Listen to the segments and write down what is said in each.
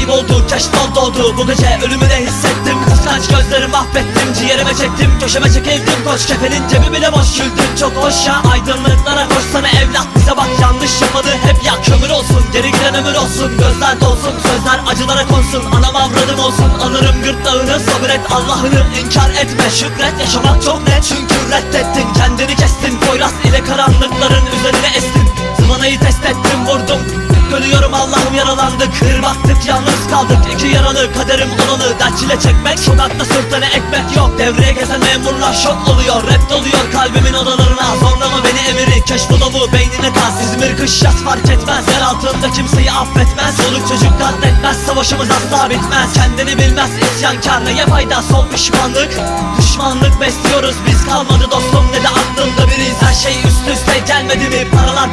Kayboldu keşfol doğdu Bu gece ölümü de hissettim. Kıskanç gözlerimi affettim Ciğerime çektim. Köşeme çekildim Koç kefenin cebi bile boş güldüm. Çok hoş ya aydınlıklara koşsana evlat Bize bak yanlış yapmadı hep ya. Kömür olsun geri giden ömür olsun. Gözler dolsun sözler acılara konsun. Anam avradım olsun alırım gırtlağını. Sabret Allah'ını inkar etme. Şükret yaşamak çok net. Çünkü reddettin Kendini kestin. Poyraz ile karanlıkların üzerine estin. Zıvanayı test ettim vurdum Ölüyorum Allah'ım yaralandık Kır baktık yalnız kaldık. İki yaralı kaderim olanı Dert çile çekmek Sokakta sırtına ekmek yok. Devreye gezen memurlar şok oluyor. Rap doluyor kalbimin odalarına. Zorlama beni emiri Keşfulavu beynine kaz İzmir kış yaz fark etmez. Yer altında kimseyi affetmez. Soluk çocuk katletmez. Savaşımız asla bitmez. Kendini bilmez. İsyankar Neye fayda. Son pişmanlık Düşmanlık besliyoruz. Biz kalmadı dostum Ne de aklımda biriz. Her şey üst üste gelmedi mi? Paralar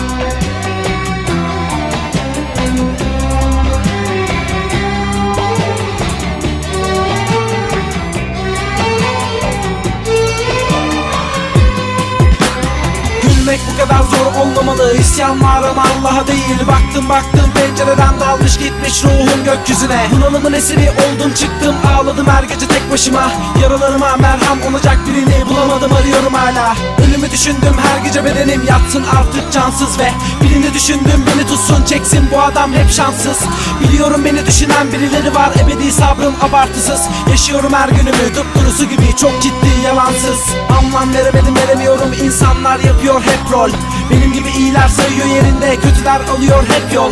Gülmek bu kadar zor olmamalı. İsyanlarım Allah'a değil. Baktım baktım pencereden dalmış gitmiş ruhum gökyüzüne. Bunalımın esiri oldum çıktım ağladım her gece tek başıma. Yaralarıma merham olacak birini bulamadım arıyorum hala Ölümü düşündüm her gece bedenim yatsın artık cansız ve Birini düşündüm beni tutsun çeksin bu adam hep şanssız. Biliyorum beni düşünen birileri var ebedi sabrım abartısız. Yaşıyorum her günümü tıpkırısı gibi çok ciddi yalansız. Anlam veremedim veremiyorum insanlar yapıyor hep rol. Benim gibi iyiler sayıyor yerinde kötüler alıyor hep yol